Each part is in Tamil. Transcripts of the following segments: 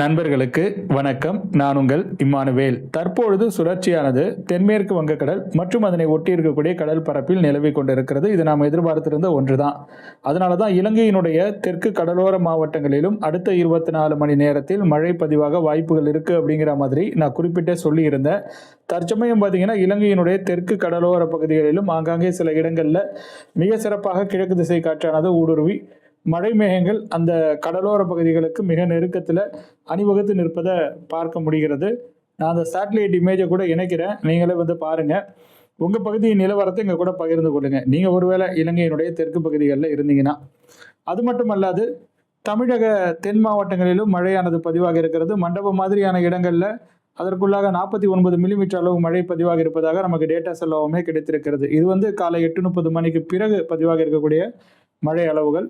நண்பர்களுக்கு வணக்கம். நான் உங்கள் இம்மானுவேல். தற்பொழுது சுழற்சியானது தென்மேற்கு வங்கக்கடல் மற்றும் அதனை ஒட்டி இருக்கக்கூடிய கடல் பரப்பில் நிலவி கொண்டிருக்கிறது. இது நாம் எதிர்பார்த்திருந்த ஒன்றுதான். அதனால தான் இலங்கையினுடைய தெற்கு கடலோர மாவட்டங்களிலும் அடுத்த இருபத்தி நாலு மணி நேரத்தில் மழை பதிவாக வாய்ப்புகள் இருக்கு அப்படிங்கிற மாதிரி நான் குறிப்பிட்டே சொல்லியிருந்தேன். தற்சமயம் பார்த்தீங்கன்னா இலங்கையினுடைய தெற்கு கடலோர பகுதிகளிலும் ஆங்காங்கே சில இடங்களில் மிக சிறப்பாக கிழக்கு திசை காற்றானது ஊடுருவி மழை மேகங்கள் அந்த கடலோர பகுதிகளுக்கு மிக நெருக்கத்தில் அணிவகுத்து நிற்பதை பார்க்க முடிகிறது. நான் அந்த சேட்டலைட் இமேஜை கூட இணைக்கிறேன். நீங்களே வந்து பாருங்கள் உங்கள் பகுதியின் நிலவரத்தை இங்கே கூட பகிர்ந்து கொள்ளுங்கள் நீங்கள் ஒருவேளை இலங்கையினுடைய தெற்கு பகுதிகளில் இருந்தீங்கன்னா. அது மட்டும் அல்லாது தமிழக தென் மாவட்டங்களிலும் மழையானது பதிவாக இருக்கிறது. மண்டபம் மாதிரியான இடங்களில் அதற்குள்ளாக நாற்பத்தி ஒன்பது மில்லிமீட்டர் அளவு மழை பதிவாக இருப்பதாக நமக்கு டேட்டாஸ் எல்லாமே கிடைத்திருக்கிறது. இது வந்து காலை எட்டு முப்பது மணிக்கு பிறகு பதிவாக இருக்கக்கூடிய மழை அளவுகள்.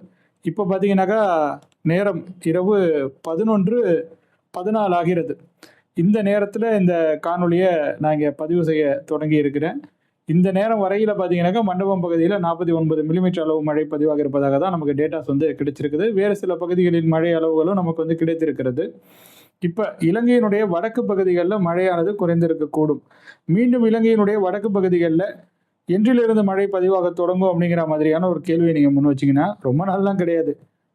இப்போ பார்த்தீங்கன்னாக்கா நேரம் இரவு பதினொன்று பதினாலு ஆகிறது. இந்த நேரத்தில் இந்த காணொலியை நான் இங்கே பதிவு செய்ய தொடங்கி இருக்கிறேன் இந்த நேரம் வரையில் பார்த்தீங்கன்னாக்கா மண்டபம் பகுதியில் நாற்பத்தி ஒன்பது மில்லிமீட்டர் அளவு மழை பதிவாக இருப்பதாக தான் நமக்கு டேட்டாஸ் வந்து கிடைச்சிருக்குது. வேறு சில பகுதிகளின் மழை அளவுகளும் நமக்கு வந்து கிடைத்திருக்கிறது. இப்போ இலங்கையினுடைய வடக்கு பகுதிகளில் மழையானது குறைந்திருக்கக்கூடும். மீண்டும் இலங்கையினுடைய வடக்கு பகுதிகளில் இன்றிலிருந்து மழை பதிவாக தொடங்கும் அப்படிங்கிற மாதிரியான ஒரு கேள்வியை நீங்கள் முன் வச்சிங்கன்னா ரொம்ப நாள்லாம் கிடையாது.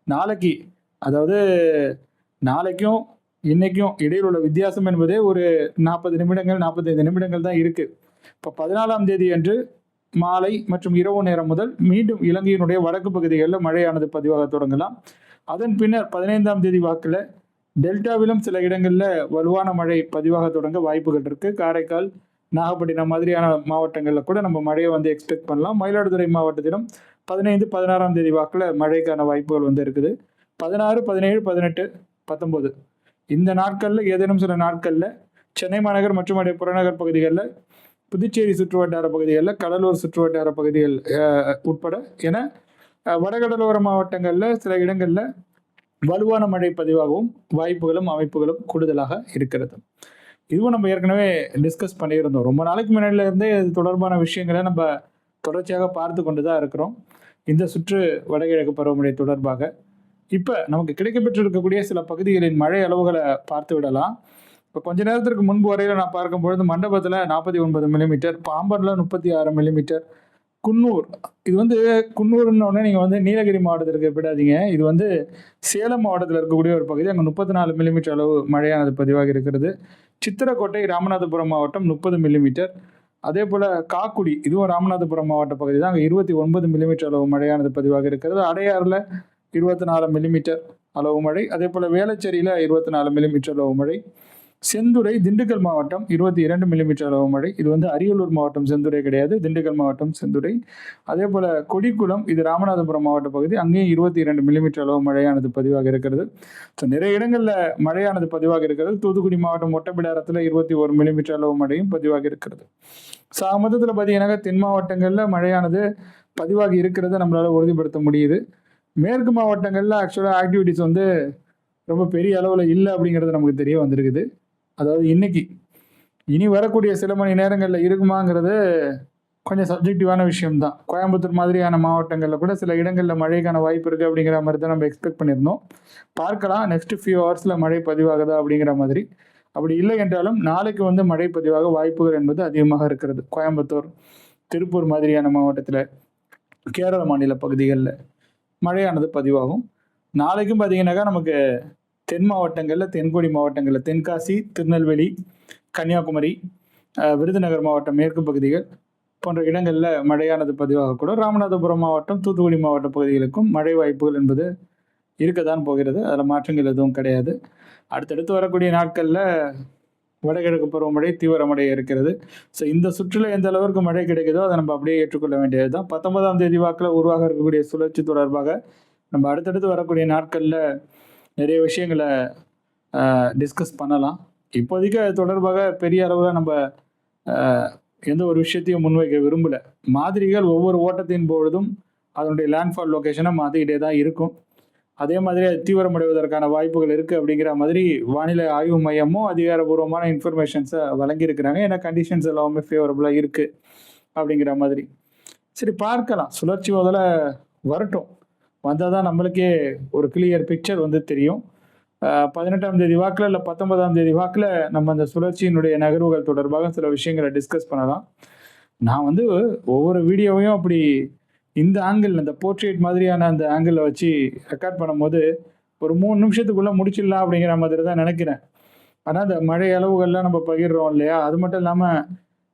நாளைக்கு அதாவது நாளைக்கும் இன்றைக்கும் இடையில் உள்ள வித்தியாசம் என்பதே ஒரு நாற்பது நிமிடங்கள் நாற்பத்தைந்து நிமிடங்கள் தான் இருக்குது இப்போ பதினாலாம் தேதி அன்று மாலை மற்றும் இரவு நேரம் முதல் மீண்டும் இலங்கையினுடைய வடக்கு பகுதிகளில் மழையானது பதிவாக தொடங்கலாம். அதன் பின்னர் பதினைந்தாம் தேதி வாக்கில் டெல்டாவிலும் சில இடங்களில் வலுவான மழை பதிவாக தொடங்க வாய்ப்புகள் இருக்குது காரைக்கால் நாகப்பட்டினம் மாதிரியான மாவட்டங்களில் கூட நம்ம மழையை வந்து எக்ஸ்பெக்ட் பண்ணலாம். மயிலாடுதுறை மாவட்டத்திலும் பதினைந்து பதினாறாம் தேதி வாக்கில் மழைக்கான வாய்ப்புகள் வந்து இருக்குது. பதினாறு பதினேழு பதினெட்டு பத்தொம்போது இந்த நாட்களில் ஏதேனும் சில நாட்களில் சென்னை மாநகர் மற்றும் அடைய புறநகர் பகுதிகளில் புதுச்சேரி சுற்றுவட்டார பகுதிகளில் கடலூர் சுற்றுவட்டார பகுதிகள் உட்பட என வடகடலோர மாவட்டங்களில் சில இடங்களில் வலுவான மழை பதிவாகவும் வாய்ப்புகளும் அமைப்புகளும் கூடுதலாக இருக்கிறது. இதுவும் நம்ம ஏற்கனவே டிஸ்கஸ் பண்ணியிருந்தோம். ரொம்ப நாளைக்கு முன்னாடியிலேருந்தே இது தொடர்பான விஷயங்களை நம்ம தொடர்ச்சியாக பார்த்து கொண்டு தான் இருக்கிறோம். இந்த சுற்று வடகிழக்கு பருவமழை தொடர்பாக. இப்போ நமக்கு கிடைக்கப்பெற்றிருக்கக்கூடிய சில பகுதிகளின் மழை அளவுகளை பார்த்து விடலாம். இப்போ கொஞ்ச நேரத்திற்கு முன்பு வரையில் நான் பார்க்கும்பொழுது மண்டபத்தில் நாற்பத்தி ஒன்பது மில்லிமீட்டர் பாம்பனில் முப்பத்தி ஆறு மில்லிமீட்டர் குன்னூர். இது வந்து குன்னூர்னு நீங்கள் வந்து நீலகிரி மாவட்டத்திற்கு விடாதீங்க. இது வந்து சேலம் மாவட்டத்தில் இருக்கக்கூடிய ஒரு பகுதி. அங்கே முப்பத்தி நாலு மில்லிமீட்டர் அளவு மழையானது பதிவாகி இருக்கிறது. சித்திரக்கோட்டை ராமநாதபுரம் மாவட்டம் முப்பது மில்லிமீட்டர் அதே போல் காக்குடி இதுவும் ராமநாதபுரம் மாவட்ட பகுதி தான். அங்கே இருபத்தி ஒன்பது மில்லிமீட்டர் அளவு மழையானது பதிவாக இருக்கிறது. அடையாறில் இருபத்தி நாலு மில்லிமீட்டர் அளவு மழை. அதே போல் வேளச்சேரியில் இருபத்தி நாலு மில்லிமீட்டர் அளவு மழை. செந்துறை திண்டுக்கல் மாவட்டம் இருபத்தி இரண்டு மில்லிமீட்டர் அளவு மழை. இது வந்து அரியலூர் மாவட்டம் செந்துறை கிடையாது திண்டுக்கல் மாவட்டம் செந்துறை. அதே போல் கொடிக்குளம் இது ராமநாதபுரம் மாவட்ட பகுதி. அங்கேயும் இருபத்தி இரண்டு மில்லிமீட்டர் அளவு மழையானது பதிவாக இருக்கிறது. ஸோ நிறைய இடங்களில் மழையானது பதிவாக இருக்கிறது. தூத்துக்குடி மாவட்டம் ஒட்டப்பிடாரத்தில் இருபத்தி ஒரு மில்லிமீட்டர் அளவு மழையும் பதிவாக இருக்கிறது. ஸோ மொத்தத்தில் பார்த்தீங்கன்னாக்கா தென் மாவட்டங்களில் மழையானது பதிவாகி இருக்கிறத நம்மளால் உறுதிப்படுத்த முடியுது. மேற்கு மாவட்டங்களில் ஆக்சுவலாக ஆக்டிவிட்டிஸ் வந்து ரொம்ப பெரிய அளவில் இல்லை அப்படிங்கிறது நமக்கு தெரிய வந்திருக்குது. அதாவது இன்னைக்கு இனி வரக்கூடிய சில மணி நேரங்களில் இருக்குமாங்கிறது கொஞ்சம் சப்ஜெக்டிவான விஷயம்தான். கோயம்புத்தூர் மாதிரியான மாவட்டங்களில் கூட சில இடங்களில் மழைக்கான வாய்ப்பு இருக்குது அப்படிங்கிற மாதிரி தான் நம்ம எக்ஸ்பெக்ட் பண்ணியிருந்தோம். பார்க்கலாம் நெக்ஸ்ட் ஃபியூ ஹவர்ஸில் மழை பதிவாகுதா அப்படிங்கிற மாதிரி. அப்படி இல்லை என்றாலும் நாளைக்கு வந்து மழை பதிவாக வாய்ப்புகள் என்பது அதிகமாக இருக்கிறது. கோயம்புத்தூர் திருப்பூர் மாதிரியான மாவட்டத்தில் கேரள மாநில பகுதிகளில் மழையானது பதிவாகும். நாளைக்கும் பார்த்தீங்கன்னாக்கா நமக்கு தென் மாவட்டங்களில் தென்கோடி மாவட்டங்களில் தென்காசி திருநெல்வேலி கன்னியாகுமரி விருதுநகர் மாவட்டம் மேற்கு பகுதிகள் போன்ற இடங்களில் மழையானது பதிவாகக்கூடும் ராமநாதபுரம் மாவட்டம் தூத்துக்குடி மாவட்ட பகுதிகளுக்கும் மழை வாய்ப்புகள் என்பது இருக்க தான் போகிறது. அதில் மாற்றங்கள் எதுவும் கிடையாது. அடுத்தடுத்து வரக்கூடிய நாட்களில் வடகிழக்கு பருவமழை தீவிரமடைய இருக்கிறது ஸோ இந்த சுற்றில எந்த அளவுக்கு மழை கிடைக்குதோ அதை நம்ம அப்படியே ஏற்றுக்கொள்ள வேண்டியது தான் பத்தொன்பதாம் தேதி வாக்கில் உருவாக இருக்கக்கூடிய சுழற்சி தொடர்பாக நம்ம அடுத்தடுத்து வரக்கூடிய நாட்களில் நிறைய விஷயங்களை டிஸ்கஸ் பண்ணலாம். இப்போதைக்கு அது தொடர்பாக பெரிய அளவில் நம்ம எந்த ஒரு விஷயத்தையும் முன்வைக்க விரும்பலை. மாதிரிகள் ஒவ்வொரு ஓட்டத்தின் பொழுதும் அதனுடைய லேண்ட்ஃபால் லொக்கேஷனை மாற்றிக்கிட்டே தான் இருக்கும். அதே மாதிரி அது தீவிரமடைவதற்கான வாய்ப்புகள் இருக்குது அப்படிங்கிற மாதிரி வானிலை ஆய்வு மையமும் அதிகாரபூர்வமான இன்ஃபர்மேஷன்ஸை வழங்கியிருக்கிறாங்க. ஏன்னா கண்டிஷன்ஸ் எல்லாமே ஃபேவரபுளாக இருக்குது அப்படிங்கிற மாதிரி. சரி பார்க்கலாம். சுழற்சி முதல்ல வரட்டும். வந்தால் தான் நம்மளுக்கே ஒரு கிளியர் பிக்சர் வந்து தெரியும். பதினெட்டாம் தேதி வாக்கில் இல்லை பத்தொன்பதாம் தேதி வாக்கில் நம்ம அந்த சுழற்சியினுடைய நகர்வுகள் தொடர்பாக சில விஷயங்களை டிஸ்கஸ் பண்ணலாம். நான் வந்து ஒவ்வொரு வீடியோவையும் அப்படி இந்த ஆங்கிள் இந்த போர்ட்ரேட் மாதிரியான அந்த ஆங்கிளில் வச்சு ரெக்கார்ட் பண்ணும்போது ஒரு மூணு நிமிஷத்துக்குள்ளே முடிச்சிடலாம் அப்படிங்கிற மாதிரி தான் நினைக்கிறேன். ஆனால் அந்த மழை அளவுகள்லாம் நம்ம பகிர்றோம் இல்லையா? அது மட்டும் இல்லாமல்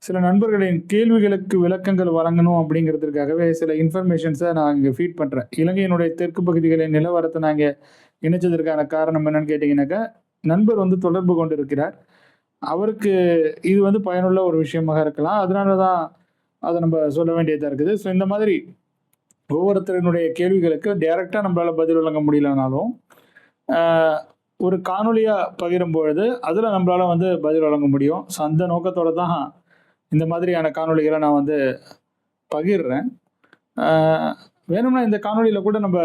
சில நண்பர்களின் கேள்விகளுக்கு விளக்கங்கள் வழங்கணும் அப்படிங்கிறதுக்காகவே சில இன்ஃபர்மேஷன்ஸை நான் இங்கே ஃபீட் பண்ணுறேன் இலங்கையினுடைய தெற்கு பகுதிகளின் நிலவரத்தை நாங்கள் இணைச்சதற்கான காரணம் என்னன்னு கேட்டிங்கனாக்கா நண்பர் வந்து தொடர்பு கொண்டு இருக்கிறார் அவருக்கு இது வந்து பயனுள்ள ஒரு விஷயமாக இருக்கலாம். அதனால தான் அதை நம்ம சொல்ல வேண்டியதாக இருக்குது. ஸோ இந்த மாதிரி ஒவ்வொருத்தரினுடைய கேள்விகளுக்கு டைரெக்டாக நம்மளால் பதில் வழங்க முடியலனாலும் ஒரு காணொலியாக பகிரும் பொழுது அதில் நம்மளால் வந்து பதில் வழங்க முடியும். ஸோ அந்த நோக்கத்தோடு தான் இந்த மாதிரியான காணொளிகளை நான் வந்து பகிர்றேன். வேணும்னா இந்த காணொளியில் கூட நம்ம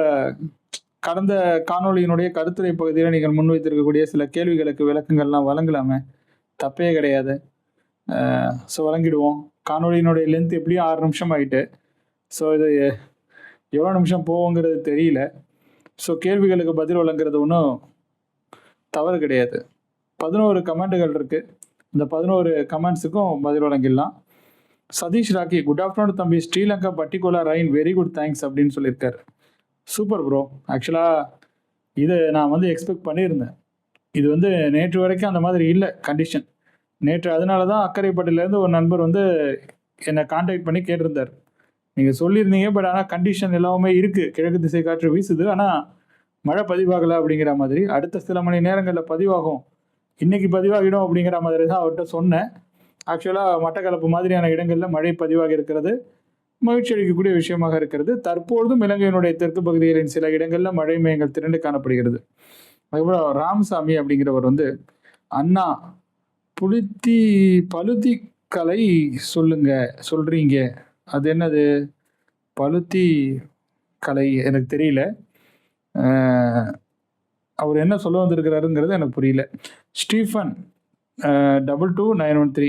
கடந்த காணொளியினுடைய கருத்துரை பகுதியில் நீங்கள் முன்வைத்திருக்கக்கூடிய சில கேள்விகளுக்கு விளக்கங்கள்லாம் வழங்கலாமே. தப்பே கிடையாது. ஸோ வழங்கிடுவோம். காணொலியினுடைய லென்த் எப்படியும் ஆறு நிமிஷம் ஆகிட்டு ஸோ இது எவ்வளோ நிமிஷம் போகுங்கிறது தெரியல. ஸோ கேள்விகளுக்கு பதில் வழங்குறது ஒன்றும் தவறு கிடையாது. பதினோரு கமெண்ட்டுகள் இருக்குது இந்த பதினோரு கமெண்ட்ஸுக்கும் பதில் வழங்கிடலாம். சதீஷ் ராக்கி குட் ஆஃப்டர்நூன் தம்பி. Sri Lanka particular rain very good thanks அப்படின்னு சொல்லியிருக்காரு. சூப்பர் ப்ரோ ஆக்சுவலாக இதை நான் வந்து எக்ஸ்பெக்ட் பண்ணியிருந்தேன். இது வந்து நேற்று வரைக்கும் அந்த மாதிரி இல்லை கண்டிஷன் நேற்று அதனால தான் அக்கரைப்பட்டிலேருந்து ஒரு நண்பர் வந்து என்னை காண்டாக்ட் பண்ணி கேட்டிருந்தார். நீங்கள் சொல்லியிருந்தீங்க பட் ஆனால் கண்டிஷன் எல்லாமே இருக்குது கிழக்கு திசை காற்று வீசுது. ஆனால் மழை பதிவாகலை அப்படிங்கிற மாதிரி. அடுத்த சில மணி நேரங்களில் பதிவாகும். இன்னைக்கு பதிவாகிடும் அப்படிங்கிற மாதிரி தான் அவர்கிட்ட சொன்னேன். ஆக்சுவலாக மட்டக்களப்பு மாதிரியான இடங்களில் மழை பதிவாக இருக்கிறது. மகிழ்ச்சி அளிக்கக்கூடிய விஷயமாக இருக்கிறது. தற்பொழுதும் இலங்கையினுடைய தெற்கு பகுதிகளின் சில இடங்களில் மழை மேயங்கள் திரண்டு காணப்படுகிறது. அதுக்கப்புறம் ராமசாமி அப்படிங்கிறவர் வந்து அண்ணா புளுத்தி பழுத்தி கலை சொல்லுங்க சொல்றீங்க. அது என்னது? பழுத்தி கலை எனக்கு தெரியல. அவர் என்ன சொல்ல வந்திருக்கிறாருங்கிறது எனக்கு புரியல. Stephen double two nine one three.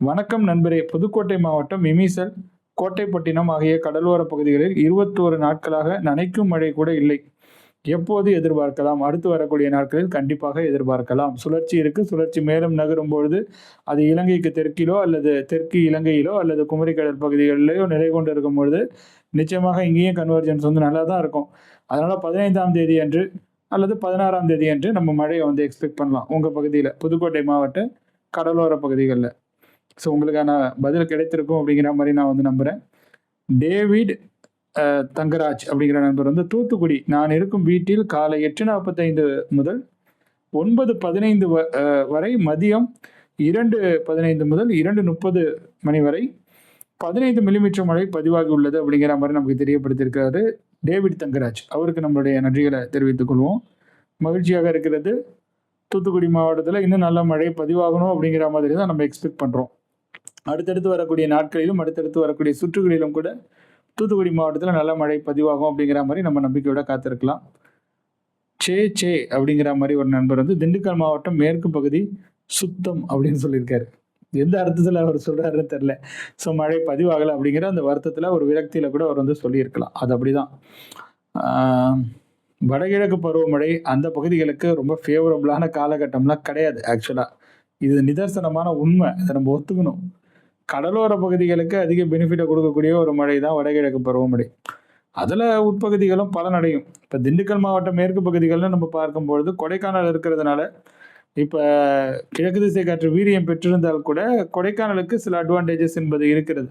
வணக்கம் நண்பரே புதுக்கோட்டை மாவட்டம் மிமிசல் கோட்டைப்பட்டினம் ஆகிய கடலோர பகுதிகளில் இருபத்தோரு நாட்களாக நனைக்கும் மழை கூட இல்லை. எப்போது எதிர்பார்க்கலாம்? அடுத்து வரக்கூடிய நாட்களில் கண்டிப்பாக எதிர்பார்க்கலாம். சுழற்சி இருக்கு. சுழற்சி மேலும் நகரும் பொழுது அது இலங்கைக்கு தெற்கிலோ அல்லது தெற்கு இலங்கையிலோ அல்லது குமரிக்கடல் பகுதிகளிலோ நிலை கொண்டு இருக்கும் பொழுது நிச்சயமாக இங்கேயும் கன்வர்ஜன்ஸ் வந்து நல்லா தான் இருக்கும். அதனால பதினைந்தாம் தேதி அன்று அல்லது பதினாறாம் தேதி அன்று நம்ம மழையை வந்து எக்ஸ்பெக்ட் பண்ணலாம். உங்கள் பகுதியில் புதுக்கோட்டை மாவட்ட கடலோர பகுதிகளில். ஸோ உங்களுக்கான பதில் கிடைத்திருக்கும் அப்படிங்கிற மாதிரி நான் வந்து நம்புகிறேன் டேவிட் தங்கராஜ் அப்படிங்கிற நண்பர் வந்து தூத்துக்குடி. நான் இருக்கும் வீட்டில் காலை எட்டு நாற்பத்தைந்து முதல் ஒன்பது பதினைந்து வ- வரை மதியம் இரண்டு பதினைந்து முதல் இரண்டு முப்பது மணி வரை பதினைந்து மில்லிமீட்டர் மழை பதிவாகி உள்ளது அப்படிங்கிற மாதிரி நமக்கு தெரியப்படுத்தியிருக்கிறாரு டேவிட் தங்கராஜ். அவருக்கு நம்மளுடைய நன்றிகளை தெரிவித்துக் கொள்வோம். மகிழ்ச்சியாக இருக்கிறது. தூத்துக்குடி மாவட்டத்தில் இன்னும் நல்ல மழை பதிவாகணும் அப்படிங்கிற மாதிரி தான் நம்ம எக்ஸ்பெக்ட் பண்ணுறோம் அடுத்தடுத்து வரக்கூடிய நாட்களிலும் அடுத்தடுத்து வரக்கூடிய சுற்றுகளிலும் கூட தூத்துக்குடி மாவட்டத்தில் நல்ல மழை பதிவாகும் அப்படிங்கிற மாதிரி நம்ம நம்பிக்கையோட காத்திருக்கலாம். சே சே அப்படிங்கிற மாதிரி ஒரு நண்பர் வந்து திண்டுக்கல் மாவட்டம் மேற்கு பகுதி சுத்தம் அப்படின்னு சொல்லியிருக்காரு. எந்த அர்த்தத்தில் அவர் சொல்கிறாருன்னு தெரில ஸோ மழை பதிவாகலை அப்படிங்கிற அந்த வருத்தத்தில் ஒரு விரக்தியில் கூட அவர் வந்து சொல்லியிருக்கலாம். அது அப்படிதான். வடகிழக்கு பருவமழை அந்த பகுதிகளுக்கு ரொம்ப ஃபேவரபுளான காலகட்டம்லாம் கிடையாது ஆக்சுவலாக இது நிதர்சனமான உண்மை. இதை நம்ம ஒத்துக்கணும். கடலோர பகுதிகளுக்கு அதிக பெனிஃபிட்டை கொடுக்கக்கூடிய ஒரு மழை தான் வடகிழக்கு பருவமழை. அதில் உட்பகுதிகளும் பலனடையும். இப்போ திண்டுக்கல் மாவட்டம் மேற்கு பகுதிகளில் நம்ம பார்க்கும்பொழுது கொடைக்கானல் இருக்கிறதுனால இப்போ கிழக்கு திசை காற்று வீரியம் பெற்றிருந்தால் கூட கொடைக்கானலுக்கு சில அட்வான்டேஜஸ் என்பது இருக்கிறது.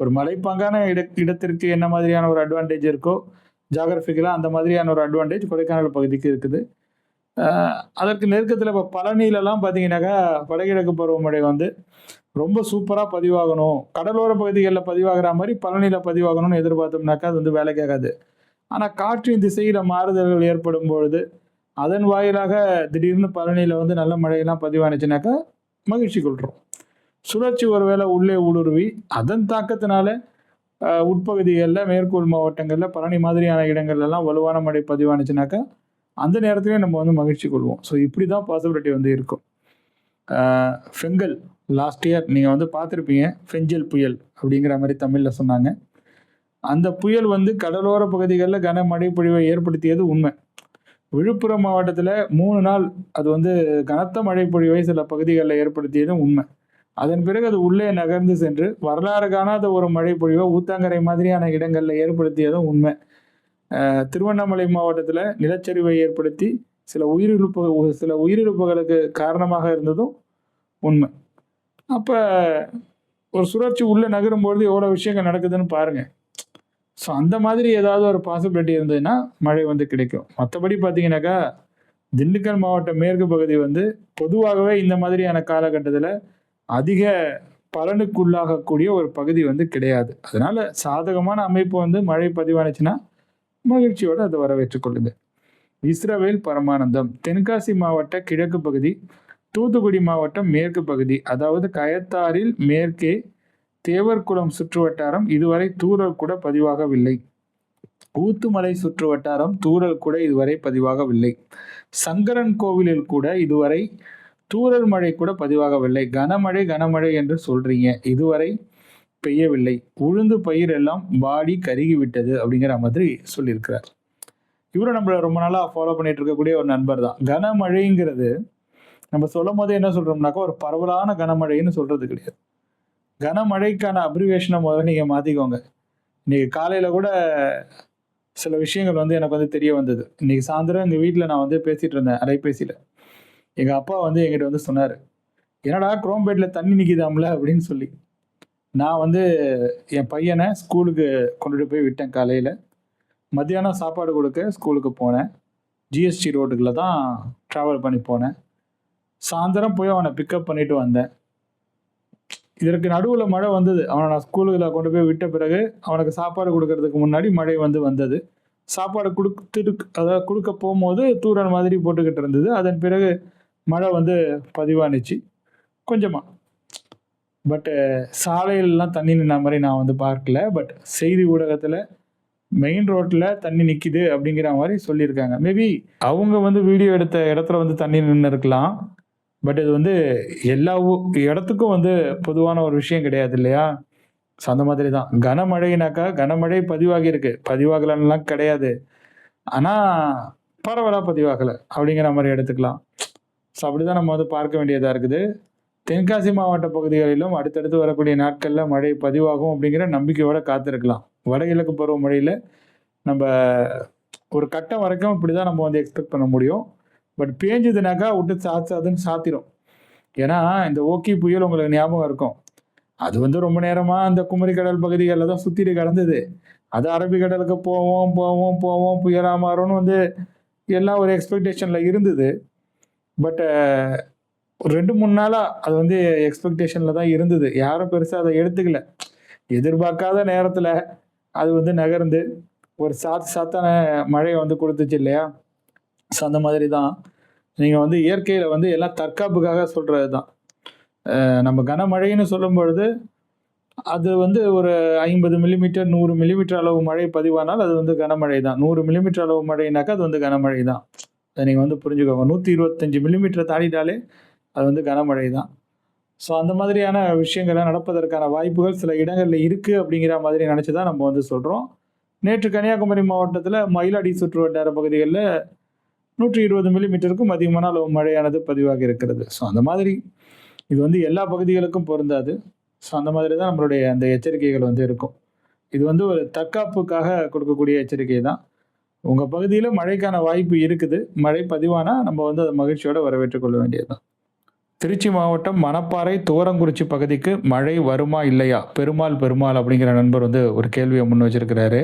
ஒரு மலைப்பாங்கான இட இடத்திற்கு என்ன மாதிரியான ஒரு அட்வான்டேஜ் இருக்கோ ஜாகிரபிக்கலாக அந்த மாதிரியான ஒரு அட்வான்டேஜ் கொடைக்கானல் பகுதிக்கு இருக்குது. அதற்கு நெருக்கத்தில் இப்போ பழனியிலலாம் பார்த்தீங்கன்னாக்கா வடகிழக்கு பருவமழை வந்து ரொம்ப சூப்பராக பதிவாகணும். கடலோர பகுதிகளில் பதிவாகிற மாதிரி பழனியில் பதிவாகணும்னு எதிர்பார்த்தோம்னாக்கா அது வந்து வேலைக்காகாது. ஆனால் காற்றின் திசையில் மாறுதல்கள் ஏற்படும் பொழுது அதன் வாயிலாக திடீர்னு பழனியில் வந்து நல்ல மழையெல்லாம் பதிவானுச்சுனாக்கா மகிழ்ச்சி கொள்கிறோம் சுழற்சி ஒருவேளை உள்ளே ஊடுருவி அதன் தாக்கத்தினால உட்பகுதிகளில் மேற்கோள் மாவட்டங்களில் பழனி மாதிரியான இடங்கள்லாம் வலுவான மழை பதிவானுச்சுனாக்கா அந்த நேரத்துலேயும் நம்ம வந்து மகிழ்ச்சி கொள்வோம். ஸோ இப்படி தான் பாசிபிலிட்டி வந்து இருக்கும். ஃபெங்கல் லாஸ்ட் இயர் நீங்கள் வந்து பார்த்துருப்பீங்க ஃபெஞ்சல் புயல் அப்படிங்கிற மாதிரி தமிழில் சொன்னாங்க. அந்த புயல் வந்து கடலோர பகுதிகளில் கனமழை பொழிவை ஏற்படுத்தியது உண்மை. விழுப்புரம் மாவட்டத்தில் மூணு நாள் அது வந்து கனத்த மழை பொழிவை சில பகுதிகளில் ஏற்படுத்தியதும் உண்மை. அதன் பிறகு அது உள்ளே நகர்ந்து சென்று வரலாறு காணாத ஒரு மழை பொழிவை ஊத்தாங்கரை மாதிரியான இடங்களில் ஏற்படுத்தியதும் உண்மை. திருவண்ணாமலை மாவட்டத்தில் நிலச்சரிவை ஏற்படுத்தி சில உயிரிழப்பு சில உயிரிழப்புகளுக்கு காரணமாக இருந்ததும் உண்மை. அப்போ ஒரு சுழற்சி உள்ளே நகரும்பொழுது எவ்வளோ விஷயங்கள் நடக்குதுன்னு பாருங்கள் ஸோ அந்த மாதிரி ஏதாவது ஒரு பாசிபிலிட்டி இருந்ததுன்னா மழை வந்து கிடைக்கும். மற்றபடி பார்த்தீங்கன்னாக்கா திண்டுக்கல் மாவட்ட மேற்கு பகுதி வந்து பொதுவாகவே இந்த மாதிரியான காலகட்டத்தில் அதிக பலனுக்குள்ளாகக்கூடிய ஒரு பகுதி வந்து கிடையாது. அதனால் சாதகமான அமைப்பு வந்து மழை பதிவானுச்சுன்னா மகிழ்ச்சியோடு அதை வரவேற்றுக் கொள்ளுங்க. இஸ்ரவேல் பரமானந்தம். தென்காசி மாவட்ட கிழக்கு பகுதி தூத்துக்குடி மாவட்டம் மேற்கு பகுதி அதாவது கயத்தாரில் மேற்கே தேவர்குளம் சுற்று வட்டாரம் இதுவரை தூரல் கூட பதிவாகவில்லை. ஊத்துமலை சுற்று வட்டாரம் தூரல் கூட இதுவரை பதிவாகவில்லை. சங்கரன் கோவிலில் கூட இதுவரை தூரல் மழை கூட பதிவாகவில்லை. கனமழை கனமழை என்று சொல்றீங்க. இதுவரை பெய்யவில்லை. உளுந்து பயிர் எல்லாம் வாடி கருகி விட்டது அப்படிங்கிற மாதிரி சொல்லியிருக்கிறார். இவரும் நம்மளை ரொம்ப நாளாக ஃபாலோ பண்ணிட்டு இருக்கக்கூடிய ஒரு நண்பர் தான். கனமழைங்கிறது நம்ம சொல்லும் போதே என்ன சொல்றோம்னாக்கா ஒரு பரவலான கனமழைன்னு சொல்றது கிடையாது. கனமழைக்கான அப்ரிவேஷனை முதல்ல நீங்கள் மாற்றிக்கோங்க இன்னைக்கு காலையில் கூட சில விஷயங்கள் வந்து எனக்கு வந்து தெரிய வந்தது. இன்றைக்கி சாயந்தரம் எங்கள் வீட்டில் நான் வந்து பேசிகிட்டு இருந்தேன் அலைபேசியில். எங்கள் அப்பா வந்து எங்கிட்ட வந்து சொன்னார் என்னடா குரோம்பேட்டில் தண்ணி நிற்கிதாம்ல அப்படின்னு சொல்லி. நான் வந்து என் பையனை ஸ்கூலுக்கு கொண்டுட்டு போய் விட்டேன் காலையில். மத்தியானம் சாப்பாடு கொடுக்க ஸ்கூலுக்கு போனேன். ஜிஎஸ்டி ரோட்டுக்குள்ள தான் ட்ராவல் பண்ணி போனேன். சாயந்தரம் போய் அவனை பிக்கப் பண்ணிட்டு வந்தேன். இதற்கு நடுவில் மழை வந்தது. அவனை நான் ஸ்கூலுக்கு கொண்டு போய் விட்ட பிறகு அவனுக்கு சாப்பாடு கொடுக்கறதுக்கு முன்னாடி மழை வந்து வந்தது. சாப்பாடு கொடுத்துட்டு அதாவது கொடுக்க போகும்போது தூரல் மாதிரி போட்டுக்கிட்டு இருந்தது. அதன் பிறகு மழை வந்து பதிவானுச்சு. கொஞ்சமாக பட்டு சாலையிலலாம் தண்ணி நின்ன மாதிரி நான் வந்து பார்க்கல. பட் செய்தி ஊடகத்தில் மெயின் ரோட்டில் தண்ணி நிற்கிது அப்படிங்கிற மாதிரி சொல்லியிருக்காங்க. மேபி அவங்க வந்து வீடியோ எடுத்த இடத்துல வந்து தண்ணி நின்று இருக்கலாம் பட் இது வந்து எல்லா ஊ- இடத்துக்கும் வந்து பொதுவான ஒரு விஷயம் கிடையாது இல்லையா? ஸோ அந்த மாதிரி தான். கனமழைனாக்கா கனமழை பதிவாகி இருக்கு பதிவாகலன்னெலாம் கிடையாது. ஆனால் பரவலாக பதிவாகலை. அப்படிங்கிற மாதிரி எடுத்துக்கலாம். ஸோ அப்படி தான் நம்ம வந்து பார்க்க வேண்டியதாக இருக்குது. தென்காசி மாவட்ட பகுதிகளிலும் அடுத்தடுத்து வரக்கூடிய நாட்களில் மழை பதிவாகும் அப்படிங்கிற நம்பிக்கையோட காத்திருக்கலாம். வடகிழக்கு பருவமழையில் நம்ம ஒரு கட்டம் வரைக்கும் இப்படி தான் நம்ம வந்து எக்ஸ்பெக்ட் பண்ண முடியும். பட் பேஞ்சதுனாக்கா விட்டு சாச்சாதுன்னு சாத்திரும். ஏன்னா இந்த ஓக்கி புயல் உங்களுக்கு ஞாபகம் இருக்கும். அது வந்து ரொம்ப நேரமாக அந்த குமரி கடல் பகுதிகளில் தான் சுற்றிட்டு கிடந்தது. அது அரபிக்கடலுக்கு போவோம் போவோம் போவோம் புயலாக மாறும்னு வந்து எல்லாம் ஒரு எக்ஸ்பெக்டேஷனில் இருந்தது. பட்டு ஒரு ரெண்டு மூணு நாளாக அது வந்து எக்ஸ்பெக்டேஷனில் தான் இருந்தது. யாரும் பெருசாக அதை எடுத்துக்கல. எதிர்பார்க்காத நேரத்தில் அது வந்து நகர்ந்து ஒரு சாத்து சாத்தான மழையை வந்து கொடுத்துச்சு இல்லையா? ஸோ அந்த மாதிரி தான் நீங்கள் வந்து இயற்கையில் வந்து எல்லாம் தற்காப்புக்காக சொல்கிறது தான் நம்ம கனமழைன்னு சொல்லும் பொழுது அது வந்து ஒரு ஐம்பது மில்லிமீட்டர் நூறு மில்லிமீட்டர் அளவு மழை பதிவானால் அது வந்து கனமழை தான் நூறு மில்லிமீட்டர் அளவு மழைனாக்கா அது வந்து கனமழை தான் அதை நீங்கள் வந்து புரிஞ்சுக்கோங்க. நூற்றி இருபத்தஞ்சி மில்லிமீட்டர் தாண்டிட்டாலே அது வந்து கனமழை தான் ஸோ அந்த மாதிரியான விஷயங்கள்லாம் நடப்பதற்கான வாய்ப்புகள் சில இடங்களில் இருக்குது அப்படிங்கிற மாதிரி நினச்சி தான் நம்ம வந்து சொல்கிறோம் நேற்று கன்னியாகுமரி மாவட்டத்தில் மயிலாடி சுற்று வட்டார பகுதிகளில் நூற்றி இருபது மில்லிமீட்டருக்கும் அதிகமான அளவு மழையானது பதிவாக இருக்கிறது. ஸோ அந்த மாதிரி இது வந்து எல்லா பகுதிகளுக்கும் பொருந்தாது. ஸோ அந்த மாதிரி தான் நம்மளுடைய அந்த எச்சரிக்கைகள் வந்து இருக்கும். இது வந்து ஒரு தற்காப்புக்காக கொடுக்கக்கூடிய எச்சரிக்கை தான். உங்கள் பகுதியில் மழைக்கான வாய்ப்பு இருக்குது. மழை பதிவானால் நம்ம வந்து அதை மகிழ்ச்சியோடு வரவேற்றுக் கொள்ள வேண்டியது தான். திருச்சி மாவட்டம் மணப்பாறை துவரங்குறிச்சி பகுதிக்கு மழை வருமா இல்லையா? பெருமாள் பெருமாள் அப்படிங்கிற நண்பர் வந்து ஒரு கேள்வியை முன் வச்சிருக்கிறாரு.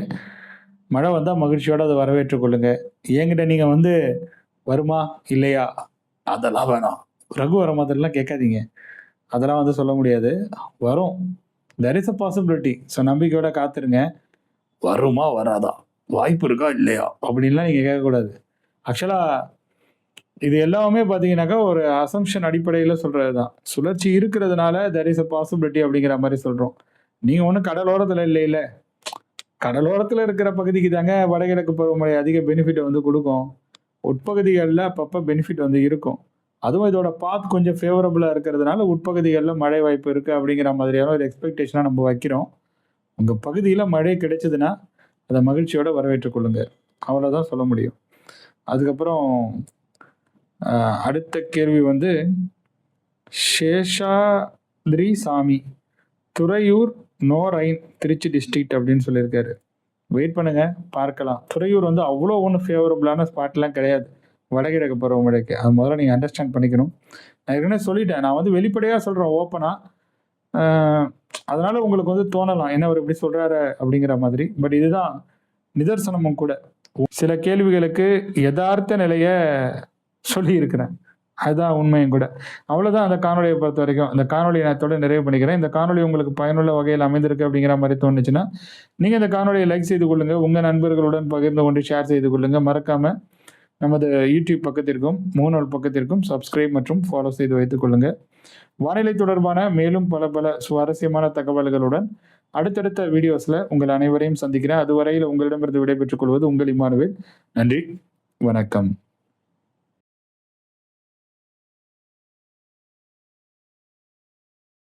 மழை வந்தால் மகிழ்ச்சியோட அதை வரவேற்றுக் என்கிட்ட நீங்கள் வந்து வருமா இல்லையா? அதெல்லாம் வேணாம். ரகு வர மாதிரிலாம் கேட்காதீங்க. அதெல்லாம் வந்து சொல்ல முடியாது. வரும். There is a possibility so நம்பிக்கையோட காத்துருங்க. வருமா வராதா? வாய்ப்பு இருக்கா இல்லையா? அப்படின்லாம் நீங்கள் கேட்கக்கூடாது. ஆக்சுவலாக இது எல்லாமே பார்த்தீங்கன்னாக்கா ஒரு அசம்ஷன் அடிப்படையில் சொல்கிறது தான் சுழற்சி இருக்கிறதுனால தெர் இஸ் அ பாசிபிலிட்டி அப்படிங்கிற மாதிரி சொல்கிறோம் நீங்கள் ஒன்றும் கடலோரத்தில் இல்லை இல்லை கடலோரத்தில் இருக்கிற பகுதிக்கு தாங்க வடகிழக்கு பருவமழை அதிக பெனிஃபிட்டை வந்து கொடுக்கும். உட்பகுதிகளில் அப்பப்போ பெனிஃபிட் வந்து இருக்கும். அதுவும் இதோட பாத் கொஞ்சம் ஃபேவரபுளாக இருக்கிறதுனால உட்பகுதிகளில் மழை வாய்ப்பு இருக்குது அப்படிங்கிற மாதிரியான ஒரு எக்ஸ்பெக்டேஷனாக நம்ம வைக்கிறோம். உங்கள் பகுதியில் மழை கிடைச்சதுன்னா அதை மகிழ்ச்சியோடு வரவேற்றுக் கொள்ளுங்க. அவ்வளோதான் சொல்ல முடியும். அதுக்கப்புறம் அடுத்த கேள்வி வந்து Seshadri Sami Thuraiyur no rain Trichy district அப்படின்னு சொல்லியிருக்காரு. வெயிட் பண்ணுங்க பார்க்கலாம். துறையூர் வந்து அவ்வளோ ஒன்றும் ஃபேவரபுளான ஸ்பாட்லாம் கிடையாது. வடகிழக்கு பருவமழைக்கு அது முதல்ல நீங்கள் அண்டர்ஸ்டாண்ட் பண்ணிக்கணும். நான் ஏற்கனவே சொல்லிட்டேன். நான் வந்து வெளிப்படையாக சொல்கிறேன் ஓப்பனாக அதனால் உங்களுக்கு வந்து தோணலாம். என்ன அவர் இப்படி சொல்கிறாரு அப்படிங்கிற மாதிரி. பட் இதுதான் நிதர்சனமும் கூட. சில கேள்விகளுக்கு யதார்த்த நிலையை சொல்லியிருக்கிறேன். அதுதான் உண்மையும் கூட. அவ்வளோதான் அந்த காணொலியை பொறுத்த வரைக்கும் இந்த காணொலியை நான் நிறைவு பண்ணிக்கிறேன். இந்த காணொலி உங்களுக்கு பயனுள்ள வகையில் அமைந்திருக்கு அப்படிங்கிற மாதிரி தோணுச்சுன்னா நீங்கள் இந்த காணொலியை லைக் செய்து கொள்ளுங்கள் உங்கள் நண்பர்களுடன் பகிர்ந்து கொண்டு ஷேர் செய்து கொள்ளுங்கள் மறக்காமல் நமது யூடியூப் பக்கத்திற்கும் மூணால் பக்கத்திற்கும் சப்ஸ்கிரைப் மற்றும் ஃபாலோ செய்து வைத்துக் கொள்ளுங்கள் வானிலை தொடர்பான மேலும் பல பல சுவாரஸ்யமான தகவல்களுடன் அடுத்தடுத்த வீடியோஸில் உங்கள் அனைவரையும் சந்திக்கிறேன். அதுவரையில் உங்களிடமிருந்து விடைபெற்றுக் கொள்வது உங்கள் இமானுவேல். நன்றி. வணக்கம்.